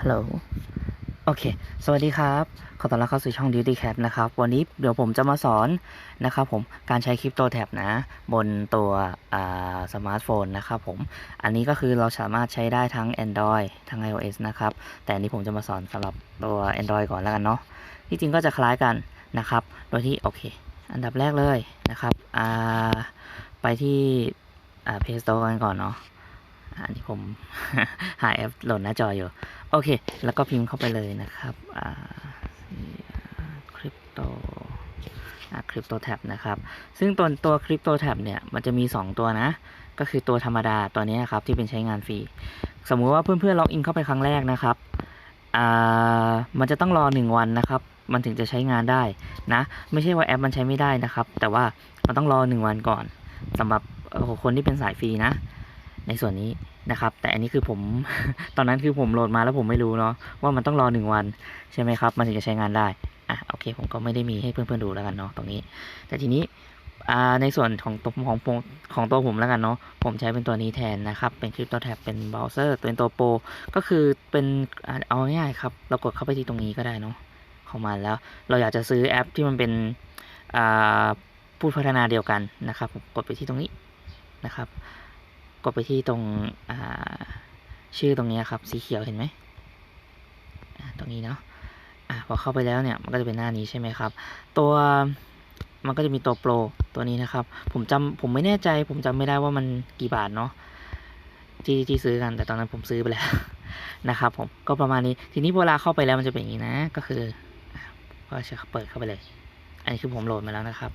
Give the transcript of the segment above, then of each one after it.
ฮัลโหล โอเค สวัสดีครับ ขอต้อนรับเข้าสู่ช่อง Duty Cat นะครับ วันนี้เดี๋ยวผมจะมาสอนนะครับผม การใช้คริปโตแท็บนะ บนตัวอ่าสมาร์ทโฟนนะครับผม อันนี้ก็คือเราสามารถใช้ได้ทั้ง Android ทั้ง iOS นะครับ แต่อันนี้ผมจะมาสอนสำหรับตัว Android ก่อนแล้วกันเนาะ ที่จริงก็จะคล้ายกันนะครับ โดยที่โอเค อันดับแรกเลยนะครับอ่าไปที่อ่า Play Store กันก่อนเนาะ อันนี้ผมหาแอปโหลดหน้าจออยู่ โอเค แล้วก็พิมพ์เข้าไปเลยนะครับอ่าคริปโตคริปโตแท็บนะครับ ซึ่งตัวตัวคริปโตแท็บเนี่ยมันจะมี 2 ตัวนะ ก็คือตัวธรรมดาตัวนี้ครับที่เป็นใช้งานฟรี สมมุติว่าเพื่อนๆล็อกอินเข้าไปครั้งแรกนะครับอ่ามันจะต้องรอ 1 วันนะครับ มันถึงจะใช้งานได้นะ ไม่ใช่ว่าแอปมันใช้ไม่ได้นะครับ แต่ว่ามันต้องรอ 1 วันก่อนสำหรับคนที่เป็นสายฟรีนะ ในส่วนนี้นะครับ แต่อันนี้คือผม ตอนนั้นคือผมโหลดมาแล้วผมไม่รู้เนาะว่ามันต้องรอหนึ่งวันใช่ไหมครับ มันถึงจะใช้งานได้อะโอเค ผมก็ไม่ได้มีให้เพื่อนๆดูแล้วกันเนาะตรงนี้ แต่ทีนี้อ่าในส่วนของตัวของของตัวผมแล้วกันเนาะผมใช้เป็นตัวนี้แทนนะครับ เป็นคริปโตแท็บเป็นเบราว์เซอร์เป็นตัวโปรก็คือเป็นเอาง่ายๆครับ เรากดเข้าไปที่ตรงนี้ก็ได้เนาะของมันแล้ว เราอยากจะซื้อแอปที่มันเป็นอ่าผู้พัฒนาเดียวกันนะครับ กดไปที่ตรงนี้นะครับ ดไปที่ตรงชื่อตรงนี้ครับ สีเขียวเห็นไหมตรงนี้เนาะอะพอเข้าไปแล้วเนี่ยมันก็จะเป็นหน้านี้ใช่ไหมครับ ตัวมันก็จะมีตัวโปรตัวนี้นะครับ ผมจำผมไม่แน่ใจ ผมจำไม่ได้ว่ามันกี่บาทเนาะที่ที่ซื้อกันแต่ตอนนั้นผมซื้อไปแล้วนะครับ ผมก็ประมาณนี้ทีนี้เวลาเข้าไปแล้วมันจะเป็นอย่างนี้นะ ก็คือก็จะเปิดเข้าไปเลย อันนี้คือผมโหลดมาแล้วนะครับ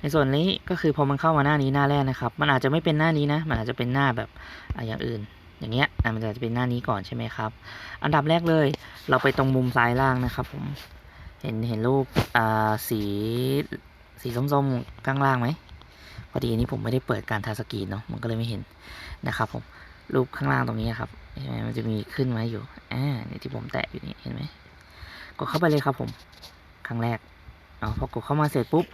ในส่วนนี้ก็คือพอมันเข้ามาหน้านี้หน้าแรกนะครับ มันอาจจะไม่เป็นหน้านี้นะ มันอาจจะเป็นหน้าแบบอะอย่างอื่น อย่างเงี้ยอะมันอาจจะเป็นหน้านี้ก่อนใช่ไหมครับ อันดับแรกเลย เราไปตรงมุมซ้ายล่างนะครับ ผม เห็นเห็นรูปอ่าสีสีส้มๆข้างล่างไหมพอดีอันนี้ผมไม่ได้เปิดการทาสกรีนเนาะมันก็เลยไม่เห็นนะครับผมรูปข้างล่างตรงนี้ครับใช่ไหมมันจะมีขึ้นไว้อยู่อ่านี่ที่ผมแตะอยู่นี่เห็นไหมกดเข้าไปเลยครับผม ครั้งแรก เอาพอกดเข้ามาเสร็จปุ๊บ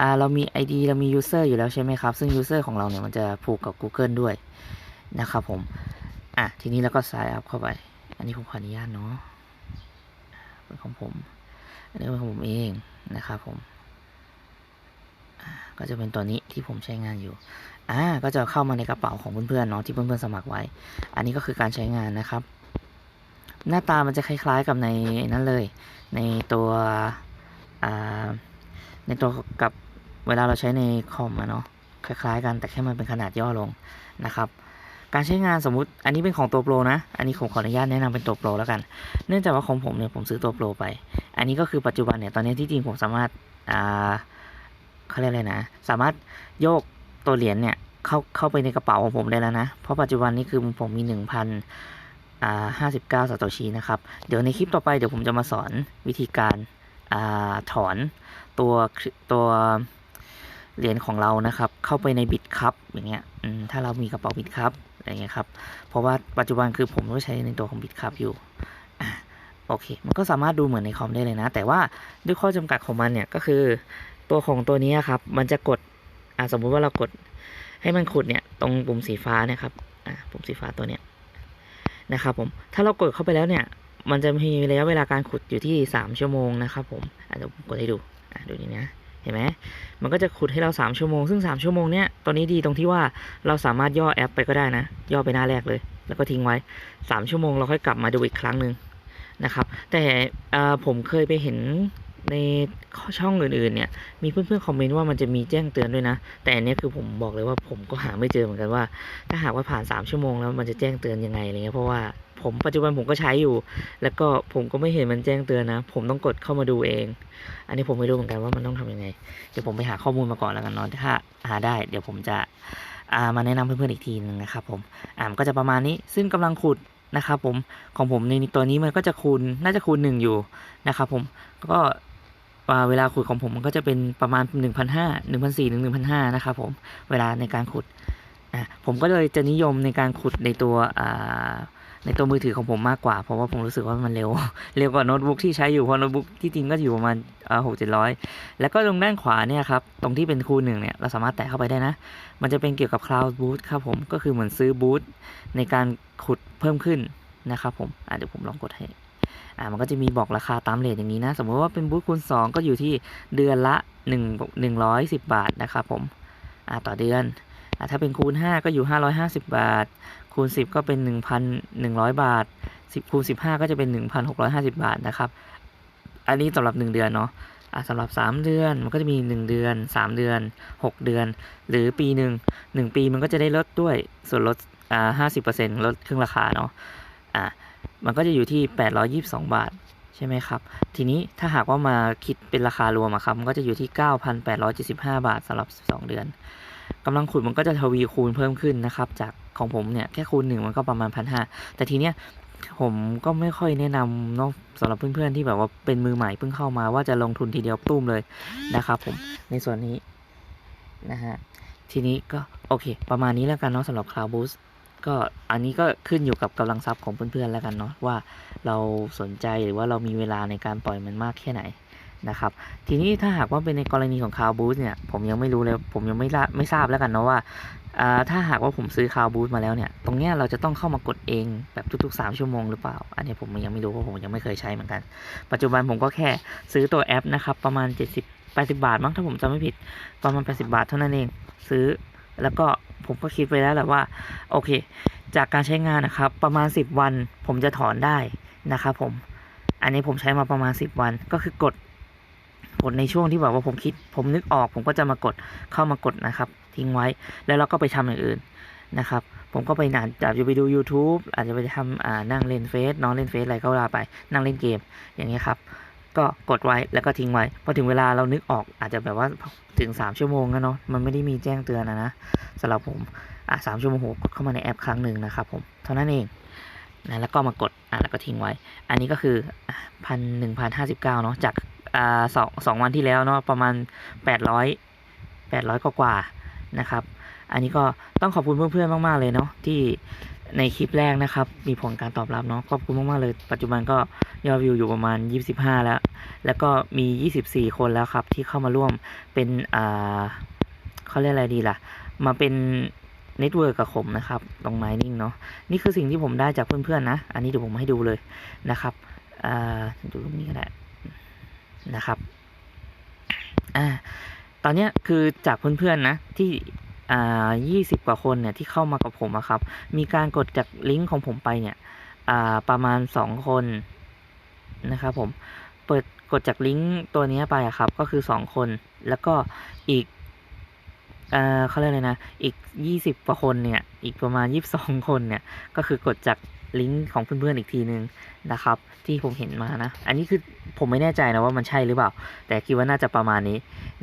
อ่าเรามี ID เรามี User อยู่แล้วใช่ไหมครับ ซึ่ง User ของเราเนี่ยมันจะผูกกับ Google ด้วยนะครับผมอะทีนี้เราก็ sign up เข้าไป อันนี้ผมขออนุญาตเนาะเป็นของผม อันนี้เป็นของผมเองนะครับผมก็จะเป็นตัวนี้ที่ผมใช้งานอยู่ อ่า ก็จะเข้ามาในกระเป๋าของเพื่อนๆเนาะที่เพื่อนๆสมัครไว้ อันนี้ก็คือการใช้งานนะครับ หน้าตามันจะคล้ายๆกับในนั้นเลย ในตัว ในตัวกับเวลาเราใช้ในคอมอะเนาะคล้ายๆ กันแต่แค่มันเป็นขนาดย่อลงนะครับ การใช้งานสมมุติอันนี้เป็นของตัวโปรนะ อันนี้ผมขออนุญาตแนะนำเป็นตัวโปรแล้วกัน เนื่องจากว่าของผมเนี่ยผมซื้อตัวโปรไป อันนี้ก็คือปัจจุบันเนี่ยตอนนี้ที่จริงผมสามารถอ่าเขาเรียกอะไรนะ สามารถโยกตัวเหรียญเนี่ยเข้าเข้าไปในกระเป๋าของผมได้แล้วนะ เพราะปัจจุบันนี้คือผมมีหนึ่งพันอ่าห้าสิบเก้าสตชีนะครับ เดี๋ยวในคลิปต่อไปเดี๋ยวผมจะมาสอนวิธีการ อถอนตัวตัวเหรียญของเรานะครับ เข้าไปในบิตครับอย่างเงี้ยถ้าเรามีกระเป๋าบิตครับอะไรเงี้ยครับ เพราะว่าปัจจุบันคือผมก็ใช้ในตัวของบิตครับอยู่โอเค มันก็สามารถดูเหมือนในคอมได้เลยนะ แต่ว่าด้วยข้อจำกัดของมันเนี่ยก็คือตัวของตัวนี้ครับ มันจะกดสมมุติว่าเรากดให้มันขุดเนี่ยตรงปุ่มสีฟ้านะครับปุ่มสีฟ้าตัวเนี้ยนะครับผม ถ้าเรากดเข้าไปแล้วเนี่ย มันจะมีระยะเวลาการขุดอยู่ที่ 3 ชั่วโมงนะครับผมอาจจะเดี๋ยวกดให้ดูอะดูนี่นะเห็นไหมมันก็จะขุดให้เรา 3 ชั่วโมง ซึ่ง 3 ชั่วโมงเนี้ยตอนนี้ดีตรงที่ว่าเราสามารถย่อแอปไปก็ได้นะ ย่อไปหน้าแรกเลย แล้วก็ทิ้งไว้ 3 ชั่วโมงเราค่อยกลับมาดูอีกครั้งหนึ่งนะครับ แต่ผมเคยไปเห็น ในช่องอื่นๆเนี่ยมีเพื่อนๆคอมเมนต์ว่ามันจะมีแจ้งเตือนด้วยนะ แต่อันนี้คือผมบอกเลยว่าผมก็หาไม่เจอเหมือนกันว่า ถ้าหากว่าผ่าน 3 ชั่วโมงแล้วมันจะแจ้งเตือนยังไงอะไรเงี้ยเพราะว่าผมปัจจุบันผมก็ใช้อยู่ แล้วก็ผมก็ไม่เห็นมันแจ้งเตือนนะ ผมต้องกดเข้ามาดูเอง อันนี้ผมไม่รู้เหมือนกันว่ามันต้องทำยังไง เดี๋ยวผมไปหาข้อมูลมาก่อนแล้วกันเนาะถ้าหาได้ เดี๋ยวผมจะามาแนะนำเพื่อนๆอีกทีนึงนะครับผมอ่ามันก็จะประมาณนี้ซึ่งกำลังขุดนะครับผมของผมในตัวนี้มันก็จะคูณน่าจะคูณหนึ่งอยู่นะครับผมก็ เวลาขุดของผมมันก็จะเป็นประมาณ 1 5 0 0 1 4 0 0ถึง1,500นะครับผมเวลาในการขุดอะผมก็เลยจะนิยมในการขุดในตัวในตัวมือถือของผมมากกว่า เพราะว่าผมรู้สึกว่ามันเร็ว เร็วกว่าโน้ตบุ๊กที่ใช้อยู่เพราะโน้ตบุ๊กที่จริงก็อยู่ประมาณหกเจ็ดร้อยแล้วก็ตรงด้านขวาเนี่ยครับ ตรงที่เป็นคูหนึ่งเนี่ยเราสามารถแตะเข้าไปได้นะ มันจะเป็นเกี่ยวกับ Cloud Boot ครับผมก็คือเหมือนซื้อบูตในการขุดเพิ่มขึ้นนะครับผมอะเดี๋ยวผมลองกดให้ อ่ามันก็จะมีบอกราคาตามเรทอย่างนี้นะ สมมติว่าเป็นบูธคูณ 2 ก็อยู่ที่เดือนละ 1 110 บาทนะครับผมอ่าต่อเดือนอ่าถ้าเป็นคูณ 5 ก็อยู่ 550 บาท คูณ 10 ก็เป็น 1,100 บาท 10 คูณ 15 ก็จะเป็น 1,650 บาทนะครับ อันนี้สำหรับ 1 เดือนเนาะอะสำหรับ 3 เดือนมันก็จะมี 1 เดือน 3 เดือน 6 เดือน หรือปีหนึ่ง1 ปีมันก็จะได้ลดด้วยส่วนลดอ่า50%ลดครึ่งราคาเนาะอะ มันก็จะอยู่ที่ 822 บาท ใช่ไหมครับ ทีนี้ถ้าหากว่ามาคิดเป็นราคารวมอะครับ มันก็จะอยู่ที่ 9,875 บาทสำหรับ2เดือนกำลังขุดมันก็จะทวีคูณเพิ่มขึ้นนะครับ จากของผมเนี่ยแค่คูณหนึ่งมันก็ประมาณพันห้าแต่ทีเนี้ยผมก็ไม่ค่อยแนะนำเนาะสำหรับเพื่อนๆที่แบบว่าเป็นมือใหม่เพิ่งเข้ามาว่าจะลงทุนทีเดียวตุ้มเลยนะครับผมในส่วนนี้นะฮะทีนี้ก็โอเค ประมาณนี้แล้วกันเนาะสำหรับ Cloud Boost ก็อันนี้ก็ขึ้นอยู่กับกำลังทรัพย์ของเพื่อนๆแล้วกันเนาะว่าเราสนใจหรือว่าเรามีเวลาในการปล่อยมันมากแค่ไหนนะครับ ทีนี้ถ้าหากว่าเป็นในกรณีของ Cloud Boost เนี่ยผมยังไม่รู้เลยผมยังไม่ไม่ทราบแล้วกันเนาะว่าถ้าหากว่าผมซื้อ Cloud Boost มาแล้วเนี่ย ตรงเนี้ยเราจะต้องเข้ามากดเองแบบทุกๆ 3 ชั่วโมงหรือเปล่า อันนี้ผมยังไม่รู้เพราะผมยังไม่เคยใช้เหมือนกัน ปัจจุบันผมก็แค่ซื้อตัวแอปนะครับประมาณ 70 80 บาทมั้งถ้าผมจำไม่ผิดประมาณ 80 บาทเท่านั้นเองซื้อ แล้วก็ผมก็คิดไปแล้วแหละว่า โอเค จากการใช้งานนะครับ ประมาณ 10 วันผมจะถอนได้นะครับผม อันนี้ผมใช้มาประมาณ 10 วัน ก็คือกดกดในช่วงที่แบบว่าผมคิด ผมนึกออก ผมก็จะมากดเข้ามากดนะครับ ทิ้งไว้แล้วเราก็ไปทำอย่างอื่นนะครับ ผมก็ไปนานอาจจะไปดู YouTube อาจจะไปทำอ่านั่งเล่นเฟซนอนเล่นเฟซอะไรก็ว่าไปนั่งเล่นเกมอย่างเงี้ยครับ ก็กดไว้แล้วก็ทิ้งไว้พอถึงเวลาเรานึกออกอาจจะแบบว่าถึง 3 ชั่วโมงแล้วเนาะมันไม่ได้มีแจ้งเตือนนะนะสำหรับผมอะสามชั่วโมงผมกดเข้ามาในแอปครั้งหนึ่งนะครับผมเท่านั้นเองนะแล้วก็มากดอะแล้วก็ทิ้งไว้ อันนี้ก็คือพันหนึ่งพันห้าสิบเก้าเนาะจากอ่าสองสองวันที่แล้วเนาะประมาณแปดร้อยแปดร้อยกว่านะครับ อันนี้ก็ต้องขอบคุณเพื่อนๆมาก ๆ เลยเนาะที่ ในคลิปแรกนะครับ มีผลการตอบรับเนาะขอบคุณมากๆเลย ปัจจุบันก็ยอดวิวอยู่ประมาณ 25 แล้ว แล้วก็มี 24 คนแล้วครับ ที่เข้ามาร่วมเป็นอ่าเขาเรียกอะไรดีล่ะ มาเป็นเน็ตเวิร์กกับผมนะครับ ตรง mining เนาะนี่คือสิ่งที่ผมได้จากเพื่อนๆนะ อันนี้เดี๋ยวผมให้ดูเลยนะครับอ่าดูตรงนี้ก็ได้นะครับอ่าตอนเนี้ยคือจากเพื่อนๆนะที่ อ่สิบกว่าคนเนี่ยที่เข้ามากับผมอะครับ มีการกดจากลิงก์ของผมไปเนี่ย อ่า ประมาณสองคนนะครับผม เปิดกดจากลิงก์ตัวนี้ไปอะครับ ก็คือสองคน แล้วก็อีกเอ่อเขาเรียกอะไรนะ อีกยี่สิบกว่าคนเนี่ย อีกประมาณยี่สิบสองคนเนี่ย ก็คือกดจาก ลิงก์ของเพื่อนๆอีกทีนึงนะครับ ที่ผมเห็นมานะ อันนี้คือผมไม่แน่ใจนะว่ามันใช่หรือเปล่า แต่คิดว่าน่าจะประมาณนี้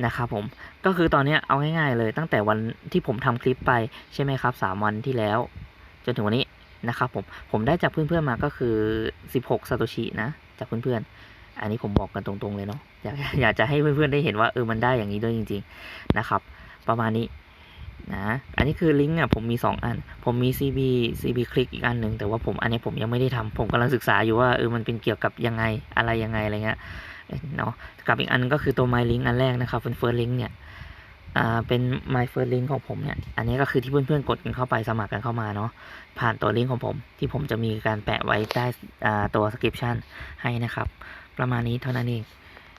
นะครับผมก็คือตอนนี้เอาง่ายๆเลย ตั้งแต่วันที่ผมทำคลิปไปใช่ไหมครับ 3 วันที่แล้ว จนถึงวันนี้นะครับผมผมได้จากเพื่อนๆมาก็คือ 16ซาโตชินะจากเพื่อนๆ อันนี้ผมบอกกันตรงๆเลยเนาะอยากอยากจะให้เพื่อนๆได้เห็นว่าเออมันได้อย่างนี้ด้วยจริง ๆนะครับ ประมาณนี้ นะ อันนี้คือลิงก์อะผมมี 2 อัน ผมมี CB CB คลิกอีกอันหนึ่งแต่ว่าผมอันนี้ผมยังไม่ได้ทำผมกำลังศึกษาอยู่ว่าเออมันเป็นเกี่ยวกับยังไงอะไรยังไงอะไรเงี้ยเนาะกับอีกอันก็คือตัว My Link อันแรกนะครับเป็น First Link เนี่ยอ่าเป็น My First Link ของผมเนี่ย อันนี้ก็คือที่เพื่อนๆกดกันเข้าไปสมัครกันเข้ามาเนาะผ่านตัวลิงก์ของผมที่ผมจะมีการแปะไว้ใต้อ่าตัว description ให้นะครับ ประมาณนี้เท่านั้นเอง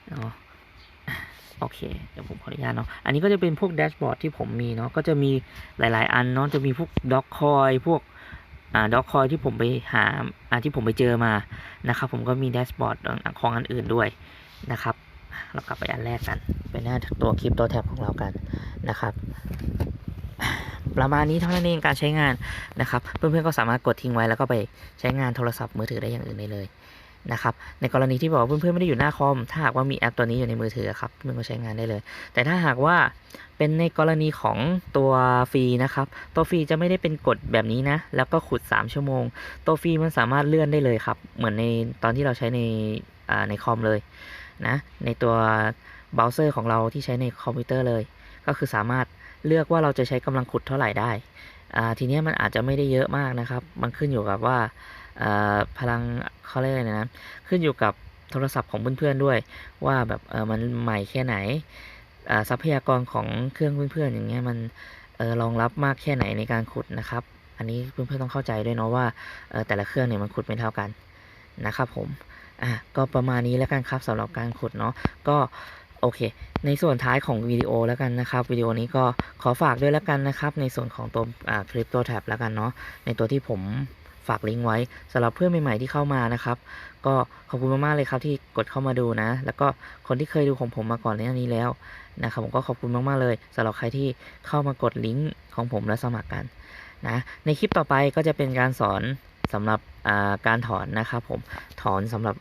เนาะ โอเค เดี๋ยวผมขออนุญาตเนาะ อันนี้ก็จะเป็นพวกแดชบอร์ดที่ผมมีเนาะ ก็จะมีหลาย ๆ อันเนาะ จะมีพวกด็อกคอยพวกอ่าด็อกคอยที่ผมไปหาอ่าที่ผมไปเจอมานะครับ ผมก็มีแดชบอร์ดของอันอื่นด้วยนะครับ เรากลับไปอันแรกกัน ไปหน้าตัวคลิปตัวแท็บของเรากันนะครับ ประมาณนี้เท่านั้นเองการใช้งานนะครับ เพื่อนๆก็สามารถกดทิ้งไว้แล้วก็ไปใช้งานโทรศัพท์มือถือได้อย่างอื่นได้เลย นะครับในกรณีที่บอกว่าเพื่อนๆไม่ได้อยู่หน้าคอม ถ้าหากว่ามีแอปตัวนี้อยู่ในมือถือครับเพื่อนก็ใช้งานได้เลย แต่ถ้าหากว่าเป็นในกรณีของตัวฟรีนะครับ ตัวฟรีจะไม่ได้เป็นกฎแบบนี้นะ แล้วก็ขุด 3 ชั่วโมง ตัวฟรีมันสามารถเลื่อนได้เลยครับ เหมือนในตอนที่เราใช้ในในคอมเลยนะในตัวเบราว์เซอร์ของเราที่ใช้ในคอมพิวเตอร์เลย ก็คือสามารถเลือกว่าเราจะใช้กำลังขุดเท่าไหร่ได้ทีนี้มันอาจจะไม่ได้เยอะมากนะครับ มันขึ้นอยู่กับว่า พลังเขาเรียกอะไรนะขึ้นอยู่กับโทรศัพท์ของเพื่อนๆด้วย ว่าแบบเออมันใหม่แค่ไหนทรัพยากรของเครื่องเพื่อนๆอย่างเงี้ยมันออรองรับมากแค่ไหนในการขุดนะครับ อันนี้เพื่อนๆต้องเข้าใจด้วยเนาะว่าแต่ละเครื่องเนี่ยมันขุดไม่เท่ากันนะครับผม อะก็ประมาณนี้แล้วกันครับสำหรับการขุดเนาะ ก็โอเค ในส่วนท้ายของวิดีโอแล้วกันนะครับวิดีโอนี้ก็ขอฝากด้วยแล้วกันนะครับ ในส่วนของตัวคลิปตัวแท็บแล้วกันเนาะในตัวที่ผม ฝากลิงก์ไว้สำหรับเพื่อนใหม่ๆที่เข้ามานะครับ ก็ขอบคุณมากๆเลยครับที่กดเข้ามาดูนะ แล้วก็คนที่เคยดูของผมมาก่อนในนี้แล้วนะครับผมก็ขอบคุณมากๆเลยสำหรับใครที่เข้ามากดลิงก์ของผมและสมัครกันนะในคลิปต่อไปก็จะเป็นการสอนสำหรับาการถอนนะครับผมถอนสำหรับ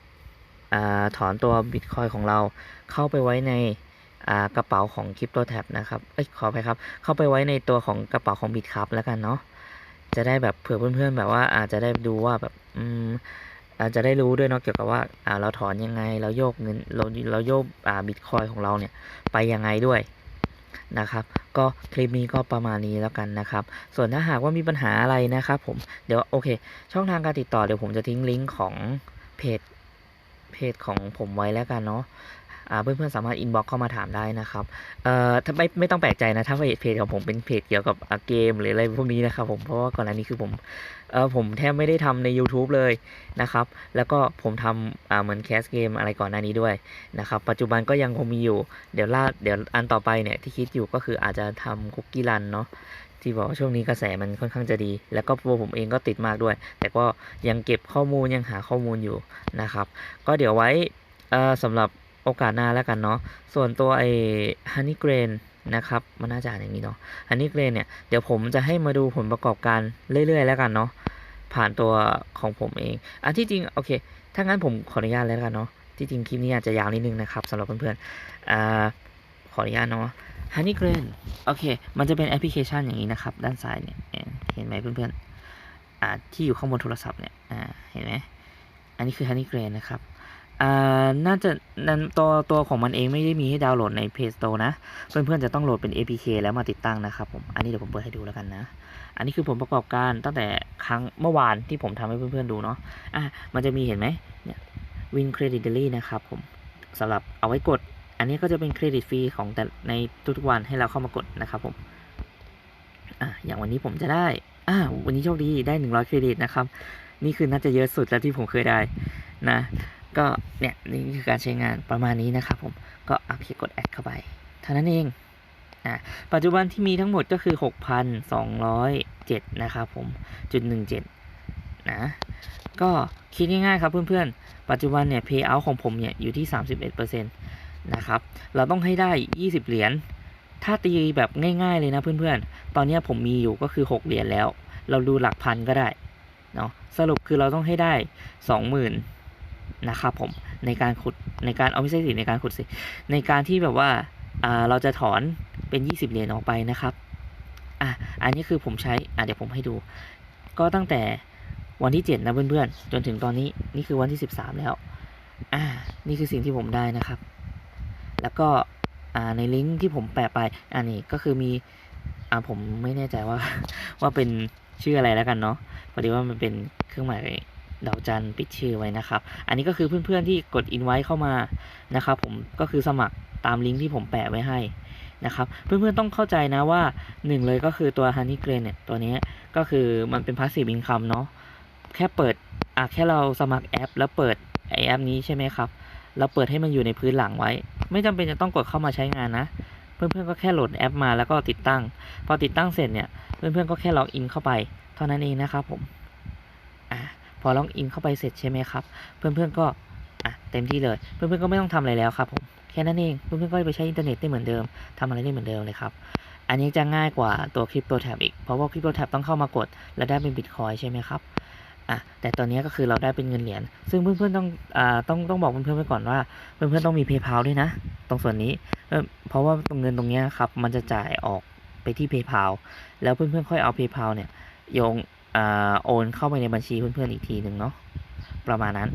อถอนตัวบิตคอยของเราเข้าไปไว้ในกระเป๋าของคริปโตแท็บนะครับ เอ้ยขอไปครับ เข้าไปไว้ในตัวของกระเป๋าของบิตครับแล้วกันเนาะ จะได้แบบเผื่อเพื่อนๆแบบว่าอาจจะได้ดูว่าแบบอืมอาจจะได้รู้ด้วยเนาะเกี่ยวกับว่าอ่าเราถอนยังไงเราโยกเงินเราเราโยกอ่าบิตคอยของเราเนี่ยไปยังไงด้วยนะครับก็คลิปนี้ก็ประมาณนี้แล้วกันนะครับ ส่วนถ้าหากว่ามีปัญหาอะไรนะครับผมเดี๋ยวโอเค ช่องทางการติดต่อเดี๋ยวผมจะทิ้งลิงก์ของเพจเพจของผมไว้แล้วกันเนาะ เพื่อนๆสามารถอินบ็อกเข้ามาถามได้นะครับเอ่อถ้าไม่ไม่ต้องแปลกใจนะ ถ้าเพจของผมเป็นเพจเกี่ยวกับเกมหรืออะไรพวกนี้นะครับผมเพราะว่าก่อนหน้านี้คือผมเออผมแทบไม่ได้ทำใน YouTube เลยนะครับ แล้วก็ผมทำอ่าเหมือนแคสเกมอะไรก่อนหน้านี้ด้วยนะครับ ปัจจุบันก็ยังคงมีอยู่ เดี๋ยวล่าเดี๋ยวอันต่อไปเนี่ยที่คิดอยู่ก็คืออาจจะทำคุกกี้รันเนาะที่บอกว่าช่วงนี้กระแสมันค่อนข้างจะดี แล้วก็ตัวผมเองก็ติดมากด้วย แต่ก็ยังเก็บข้อมูลยังหาข้อมูลอยู่นะครับ ก็เดี๋ยวไว้เอ่อสำหรับ โอกาสหน้าแล้วกันเนาะ ส่วนตัวไอ้ฮันนี่เกรนนะครับ มันน่าจะอ่านอย่างนี้เนาะฮันนี่เกรนเนี่ย เดี๋ยวผมจะให้มาดูผลประกอบการเรื่อย ๆ แล้วกันเนาะ ผ่านตัวของผมเอง อันที่จริง โอเค ถ้างั้นผมขออนุญาตแล้วกันเนาะ ที่จริงคลิปนี้อาจจะยาวนิดนึงนะครับสำหรับเพื่อนๆอ่าขออนุญาตเนาะ Honey Grain โอเค มันจะเป็นแอปพลิเคชันอย่างนี้นะครับ ด้านซ้ายเนี่ย เห็นไหมเพื่อนๆอ่าที่อยู่ข้างบนโทรศัพท์เนี่ยอ่าเห็นไหม อันนี้คือ Honey Grain นะครับ อ่าน่าจะนั้นตัวตัวของมันเองไม่ได้มีให้ดาวน์โหลดใน Play Store นะ เพื่อนๆจะต้องโหลดเป็น APK แล้วมาติดตั้งนะครับผม อันนี้เดี๋ยวผมเปิดให้ดูแล้วกันนะ อันนี้คือผลประกอบการตั้งแต่ครั้งเมื่อวานที่ผมทำให้เพื่อนๆดูเนาะ อะ มันจะมีเห็นไหมเนี่ย Win Credit Daily นะครับผมสำหรับเอาไว้กด อันนี้ก็จะเป็นเครดิตฟรีของแต่ในทุกๆวันให้เราเข้ามากดนะครับผม อะ อย่างวันนี้ผมจะได้ อ่า วันนี้โชคดีได้ 100 เครดิตนะครับ นี่คือน่าจะเยอะสุดแล้วที่ผมเคยได้นะ ก็เนี่ยนี่คือการใช้งานประมาณนี้นะครับผมก็โอเคกดแอดเข้าไปเท่านั้นเองอะปัจจุบันที่มีทั้งหมดก็คือ 6,207 นะครับผมจุด17นะก็คิดง่ายๆครับเพื่อนๆ ปัจจุบันเนี่ย payout ของผมเนี่ยอยู่ที่ 31%นะครับ เราต้องให้ได้ 20 เหรียญ ถ้าตีแบบง่ายๆเลยนะเพื่อนๆ ตอนนี้ผมมีอยู่ก็คือ 6 เหรียญแล้ว เราดูหลักพันก็ได้เนาะ สรุปคือเราต้องให้ได้ 20,000 นะครับผมในการขุดในการเอาไม่ใช่สิในการขุดสิในการที่แบบว่าเราจะถอนเป็น 20 เหรียญออกไปนะครับอะอันนี้คือผมใช้อะเดี๋ยวผมให้ดู ก็ตั้งแต่วันที่ 7 นะเพื่อนๆ จนถึงตอนนี้นี่คือวันที่ 13 แล้วอ่านี่คือสิ่งที่ผมได้นะครับ แล้วก็อ่าในลิงก์ที่ผมแปะไปอันนี้ก็คือมีอ่าผมไม่แน่ใจว่าว่าเป็นชื่ออะไรแล้วกันเนาะพอดีว่ามันเป็นเครื่องหมาย ดาวจันปิดชื่อไว้นะครับ อันนี้ก็คือเพื่อนๆที่กดอินไว้เข้ามานะครับ ผมก็คือสมัครตามลิงก์ที่ผมแปะไว้ให้นะครับ เพื่อนๆต้องเข้าใจนะว่าหนึ่งเลยก็คือตัว Honey Grain เนี่ยตัวนี้ก็คือมันเป็น Passive Income เนาะแค่เปิดอะแค่เราสมัครแอป แล้วเปิดไอแอปนี้ใช่ไหมครับ เราเปิดให้มันอยู่ในพื้นหลังไว้ ไม่จำเป็นจะต้องกดเข้ามาใช้งานนะ เพื่อนๆก็แค่โหลดแอปมาแล้วก็ติดตั้ง พอติดตั้งเสร็จเนี่ย เพื่อนๆก็แค่ล็อกอินเข้าไป เท่านั้นเองนะครับผม พอล็อกอินเข้าไปเสร็จใช่ไหมครับ เพื่อนๆก็อะเต็มที่เลย เพื่อนๆก็ไม่ต้องทำอะไรแล้วครับผมแค่นั้นเองเพื่อนๆก็ไปใช้อินเทอร์เน็ตได้เหมือนเดิมทำอะไรได้เหมือนเดิมเลยครับอันนี้จะง่ายกว่าตัวคริปโตแท็บอีกเพราะว่าคริปโตแท็บต้องเข้ามากด แล้วได้เป็นบิตคอยใช่ไหมครับอะแต่ตอนนี้ก็คือเราได้เป็นเงินเหรียญซึ่งเพื่อนๆต้องอ่าต้องต้องบอกเพื่อนๆไว้ก่อนว่า เพื่อนๆต้องมี PayPal ด้วยนะ ตรงส่วนนี้เพราะว่าตรงเงินตรงเนี้ยครับมันจะจ่ายออกไปที่ PayPal แล้วเพื่อนๆค่อยเอา PayPal เนี่ยโยง โอนเข้าไปในบัญชีเพื่อนๆอีกทีหนึ่งเนาะประมาณนั้น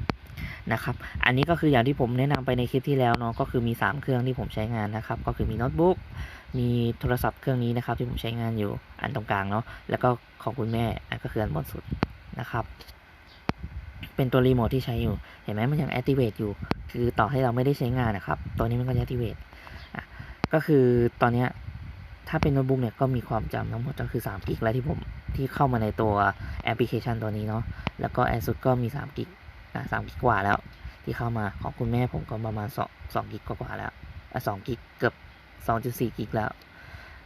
นะครับ อันนี้ก็คืออย่างที่ผมแนะนำไปในคลิปที่แล้วเนาะก็คือมี 3 เครื่องที่ผมใช้งานนะครับ ก็คือมีโน้ตบุ๊กมีโทรศัพท์เครื่องนี้นะครับ ที่ผมใช้งานอยู่อันตรงกลางเนาะแล้วก็ของคุณแม่อันก็คืออันบนสุดนะครับ เป็นตัวรีโมทที่ใช้อยู่ เห็นไหมมันยัง activate อยู่ คือต่อให้เราไม่ได้ใช้งานนะครับ ตัวนี้มันก็จะ activate อะก็คือตอนนี้ถ้าเป็นโน้ตบุ๊กเนี่ยก็มีความจำทั้งหมดก็คือ3กิกแล้วที่ผม ที่เข้ามาในตัวแอปพลิเคชันตัวนี้เนาะแล้วก็แอร์สุดก็มี3กิกอ่าสามกิกกว่าแล้ว ที่เข้ามาของคุณแม่ผมก็ประมาณ2 2กิกกว่าแล้วสอะ2กิกเกือบ2.4กิกแล้ว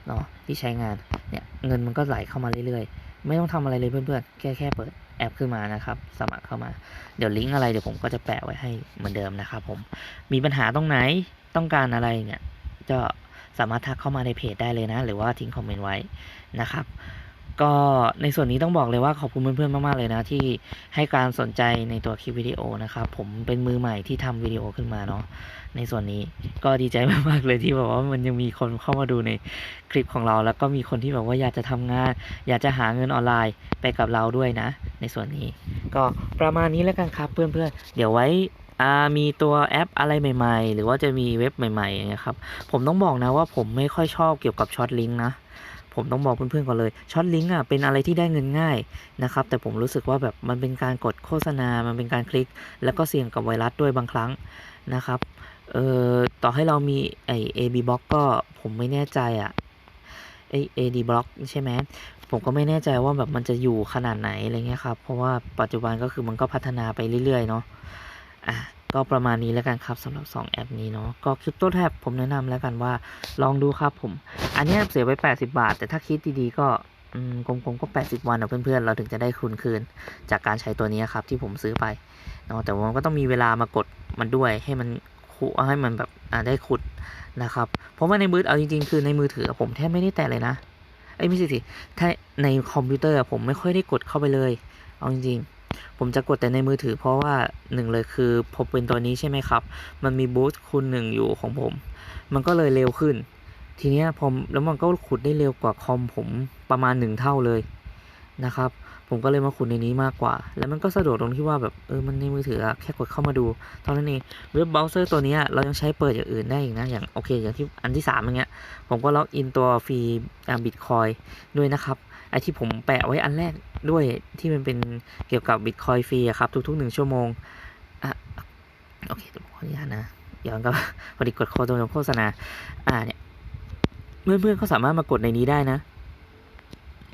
เนาะที่ใช้งานเนี่ยเงินมันก็ไหลเข้ามาเรื่อยๆ ไม่ต้องทำอะไรเลยเพื่อนๆ แค่แค่เปิดแอปขึ้นมานะครับ สมัครเข้ามา เดี๋ยวลิงก์อะไรเดี๋ยวผมก็จะแปะไว้ให้เหมือนเดิมนะครับผมมีปัญหาตรงไหนต้องการอะไรเนี่ยก็สามารถทักเข้ามาในเพจได้เลยนะ หรือว่าทิ้งคอมเมนต์ไว้นะครับ ก็ในส่วนนี้ต้องบอกเลยว่าขอบคุณเพื่อนๆมากๆเลยนะ ที่ให้การสนใจในตัวคลิปวิดีโอนะครับ ผมเป็นมือใหม่ที่ทำวิดีโอขึ้นมาเนาะในส่วนนี้ก็ดีใจมากๆเลยที่แบบว่ามันยังมีคนเข้ามาดูในคลิปของเรา แล้วก็มีคนที่แบบว่าอยากจะทำงาน อยากจะหาเงินออนไลน์ไปกับเราด้วยนะ ในส่วนนี้ ก็ประมาณนี้แล้วกันครับเพื่อนๆ เดี๋ยวไว้มีตัวแอปอะไรใหม่ ๆ หรือว่าจะมีเว็บใหม่ๆอย่างเงี้ยครับ ผมต้องบอกนะว่าผมไม่ค่อยชอบเกี่ยวกับช็อตลิงก์นะ ผมต้องบอกเพื่อนๆก่อนเลยช็อตลิงก์อะเป็นอะไรที่ได้เงินง่ายนะครับแต่ผมรู้สึกว่าแบบมันเป็นการกดโฆษณา มันเป็นการคลิก แล้วก็เสี่ยงกับไวรัสด้วยบางครั้งนะครับเอ่อต่อให้เรามีไอ AB block ก็ผมไม่แน่ใจอะไอ AD block ใช่ไหมผมก็ไม่แน่ใจว่าแบบมันจะอยู่ขนาดไหนอะไรเงี้ยครับเพราะว่าปัจจุบันก็คือมันก็พัฒนาไปเรื่อยๆเนาะ อะก็ประมาณนี้แล้วกันครับสำหรับ 2 แอปนี้เนาะก็ Crypto Tab ผมแนะนำแล้วกันว่าลองดูครับผม อันนี้เสียไป 80 บาท แต่ถ้าคิดดีๆก็กลมๆก็ 80 วันนะเพื่อนๆ เราถึงจะได้คืนคืน จากการใช้ตัวนี้ครับที่ผมซื้อไปเนาะแต่ว่ามันก็ต้องมีเวลามากดมันด้วยให้มันให้มันแบบได้ขุดนะครับ เพราะว่าในมือเอาจริงๆ คือในมือถือผมแทบไม่ได้แตะเลยนะเอ้ไม่ใช่สิถ้าในคอมพิวเตอร์ผมไม่ค่อยได้กดเข้าไปเลย เอาจริงๆ ผมจะกดแต่ในมือถือเพราะว่าหนึ่งเลยคือผมเป็นตัวนี้ใช่ไหมครับ มันมีบูสต์คูณหนึ่งอยู่ของผม มันก็เลยเร็วขึ้น ทีนี้ผมแล้วมันก็ขุดได้เร็วกว่าคอมผมประมาณหนึ่งเท่าเลยนะครับ ผมก็เลยมาขุดในนี้มากกว่า แล้วมันก็สะดวกตรงที่ว่าแบบเออมันในมือถืออะแค่กดเข้ามาดูเท่านั้นเองเว็บเบราว์เซอร์ตัวนี้เรายังใช้เปิดอย่างอื่นได้อีกนะ อย่างโอเค อย่างที่อันที่สามอย่างเงี้ย ผมก็ล็อกอินตัวฟรีอ่าบิตคอยด้วยนะครับไอที่ผมแปะไว้อันแรก ด้วยที่มันเป็นเกี่ยวกับบิตคอยฟรีอะครับ ทุกๆหนึ่งชั่วโมงอะโอเคขออนุญาตนะย้อนกลับพอดีกดโฆษณาโฆษณาอ่าเนี่ยเพื่อนๆเขาสามารถมากดในนี้ได้นะ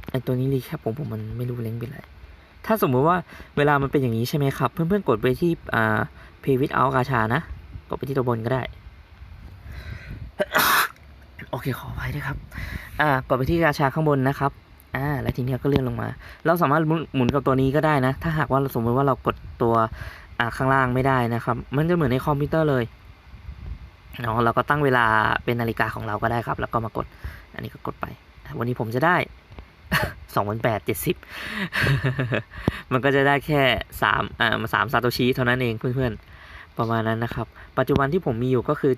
ไอตัวนี้รีแคปผมผมมันไม่รู้เล้งเป็นไรถ้าสมมุติว่าเวลามันเป็นอย่างนี้ใช่ไหมครับ เพื่อนๆกดไปที่อ่า pay without กาชานะ กดไปที่ตัวบนก็ได้ โอเคขออภัยด้วยครับ อ่ากดไปที่กาชาข้างบนนะครับ อ่าแล้วทีนี้ก็เลื่อนลงมา เราสามารถหมุนกับตัวนี้ก็ได้นะ ถ้าหากว่าสมมติว่าเรากดตัวอ่าข้างล่างไม่ได้นะครับ มันจะเหมือนในคอมพิวเตอร์เลยเนาะเราก็ตั้งเวลาเป็นนาฬิกาของเราก็ได้ครับ แล้วก็มากด อันนี้ก็กดไป วันนี้ผมจะได้สองพันแปดเจ็ดสิบมันก็จะได้แค่สามอ่าสามซาโตชิเท่านั้นเองเพื่อนๆ ประมาณนั้นนะครับ ปัจจุบันที่ผมมีอยู่ก็คือ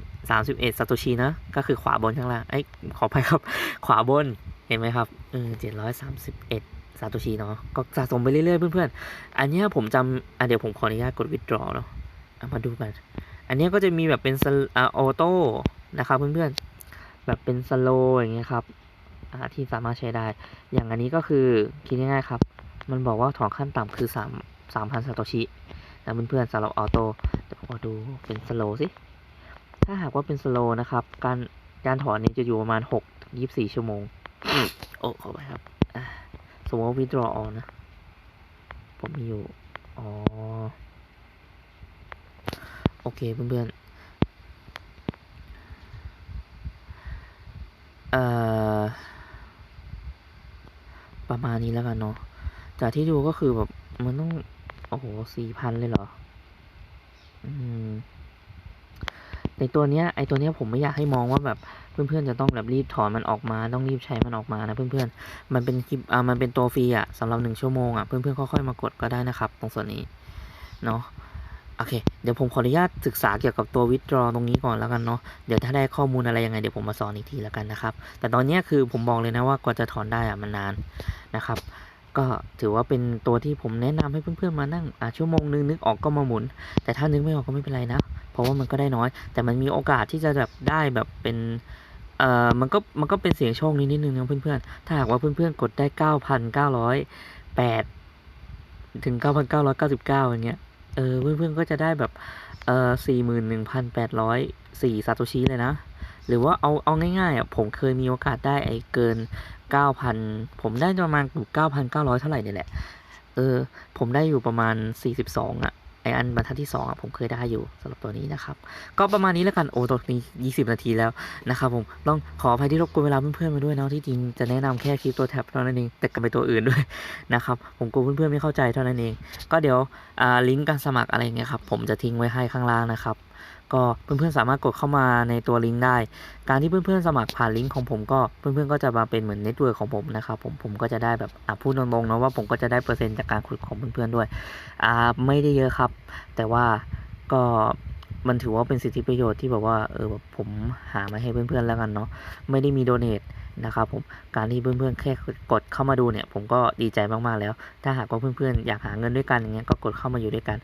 731ซาโตชินะ ก็คือขวาบนข้างล่างเอ้ยขออภัยครับ ขวาบน เห็นไหมครับเออ731ซาโตชิเนาะก็สะสมไปเรื่อยๆเพื่อนๆ อันนี้ผมจำอะเดี๋ยวผมขออนุญาตกด withdraw เนาะเอามาดูกัน อันนี้ก็จะมีแบบเป็นอ่าออโต้นะครับเพื่อนๆ แบบเป็นสโลอย่างเงี้ยครับอ่าที่สามารถใช้ได้ อย่างอันนี้ก็คือคิดง่ายๆครับ มันบอกว่าถอนขั้นต่ำคือ3 3,000ซาโตชินะเพื่อนๆสำหรับออโต้เดี๋ยวผมขอดูเป็นสโลสิถ้าหากว่าเป็นสโลนะครับ การการถอนนี้จะอยู่ประมาณ6 24 ชั่วโมง โอ้ขอไปครับสมมติว่า withdraw all นะ ผมมีอยู่ อ๋อ โอเคเพื่อนๆเอ่อประมาณนี้แล้วกันเนาะ จากที่ดูก็คือแบบ มันต้อง โอ้โหสี่พันเลยเหรอ อืม ในตัวเนี้ยไอตัวเนี้ยผมไม่อยากให้มองว่าแบบเพื่อนๆจะต้องแบบรีบถอนมันออกมาต้องรีบใช้มันออกมานะเพื่อนๆมันเป็นคลิปอ่ามันเป็นตัวฟรีอะสำหรับหนึ่งชั่วโมงอะเพื่อนๆค่อยๆมากดก็ได้นะครับ ตรงส่วนนี้เนาะโอเค เดี๋ยวผมขออนุญาตศึกษาเกี่ยวกับตัว withdraw ตรงนี้ก่อนแล้วกันเนาะ เดี๋ยวถ้าได้ข้อมูลอะไรยังไงเดี๋ยวผมมาสอนอีกทีแล้วกันนะครับ แต่ตอนเนี้ยคือผมบอกเลยนะว่ากว่าจะถอนได้อะมันนานนะครับ ก็ถือว่าเป็นตัวที่ผมแนะนำให้เพื่อนๆมานั่งอะชั่วโมงนึงนึกออกก็มาหมุน แต่ถ้านึกไม่ออกก็ไม่เป็นไรนะ เพราะว่ามันก็ได้น้อย แต่มันมีโอกาสที่จะแบบได้แบบเป็นเอ่อมันก็มันก็เป็นเสียงโชคนิดนิดนึงนะเพื่อนๆ ถ้าหากว่าเพื่อนๆ กดได้เก้าพันเก้าร้อยแปดถึงเก้าพันเก้าร้อยเก้าสิบเก้าอย่างเงี้ย เออเพื่อนๆ ก็จะได้แบบเอ่อสี่หมื่นหนึ่งพันแปดร้อยสี่ซาโตชิเลยนะ หรือว่าเอาเอาง่ายๆอะผมเคยมีโอกาสได้ไอ้เกิน 9,000 ผมได้ประมาณอยู่9,900 เท่าไหร่นี่แหละ เออ ผมได้อยู่ประมาณ 42อะไออันบรรทัดที่2อะผมเคยได้อยู่สำหรับตัวนี้นะครับ ก็ประมาณนี้แล้วกันโอ้ตัวนี้20 นาทีแล้วนะครับผมต้องขออภัยที่รบกวนเวลาเพื่อนๆมาด้วยเนาะที่จริงจะแนะนำแค่คลิปตัวแท็บเท่านั้นเองแต่กันไปตัวอื่นด้วยนะครับผมกลัวเพื่อนๆไม่เข้าใจเท่านั้นเอง ก็เดี๋ยวลิงก์การสมัครอะไรเงี้ยครับผมจะทิ้งไว้ให้ข้างล่างนะครับก็เพื่อนๆสามารถกดเข้ามาในตัวลิงก์ได้ การที่เพื่อนๆสมัครผ่านลิงก์ของผมก็เพื่อนๆก็จะมาเป็นเหมือนเน็ตเวิร์กของผมนะครับผมผมก็จะได้แบบอะพูดตรงๆนะว่าผมก็จะได้เปอร์เซ็นต์จากการคุยของเพื่อนๆด้วยอ่าไม่ได้เยอะครับ แต่ว่าก็มันถือว่าเป็นสิทธิประโยชน์ที่แบบว่าเออแบบผมหามาให้เพื่อนๆแล้วกันเนาะไม่ได้มีโดเนทนะครับผมการที่เพื่อนๆแค่กดเข้ามาดูเนี่ย ผมก็ดีใจมากๆแล้ว ถ้าหากว่าเพื่อนๆอยากหาเงินด้วยกันอย่างเงี้ยก็กดเข้ามาอยู่ด้วยกัน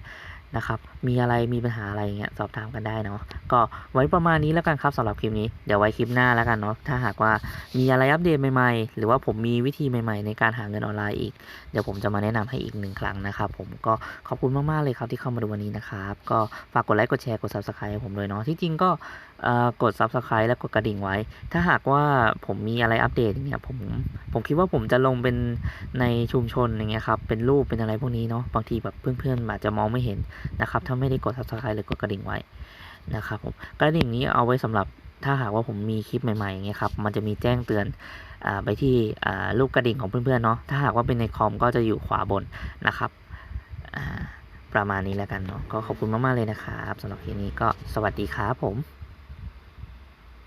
นะครับ มีอะไรมีปัญหาอะไรเงี้ยสอบถามกันได้เนาะก็ไว้ประมาณนี้แล้วกันครับสำหรับคลิปนี้เดี๋ยวไว้คลิปหน้าแล้วกันเนาะถ้าหากว่ามีอะไรอัปเดตใหม่ๆ หรือว่าผมมีวิธีใหม่ ๆ ในการหาเงินออนไลน์อีก เดี๋ยวผมจะมาแนะนำให้อีกหนึ่งครั้งนะครับผมก็ขอบคุณมากๆเลยครับที่เข้ามาดูวันนี้นะครับก็ฝากกดไลค์กดแชร์กด subscribe ให้ผมเลยเนาะที่จริงก็ กด subscribe และกดกระดิ่งไว้ ถ้าหากว่าผมมีอะไรอัปเดตเนี่ยผมผมคิดว่าผมจะลงเป็นในชุมชนอย่างเงี้ยครับเป็นรูปเป็นอะไรพวกนี้เนาะบางทีแบบเพื่อนๆอาจจะมองไม่เห็นนะครับถ้าไม่ได้กด subscribe หรือกดกระดิ่งไว้นะครับผมกระดิ่งนี้เอาไว้สำหรับถ้าหากว่าผมมีคลิปใหม่ๆอย่างเงี้ยครับมันจะมีแจ้งเตือนอไปที่รูปกระดิ่งของเพื่อนๆเนาะถ้าหากว่าเป็นในคอมก็จะอยู่ขวาบนนะครับประมาณนี้แล้วกันเนาะก็ขอบคุณมากๆเลยนะครับสำหรับคลิปนี้ก็สวัสดีครับผม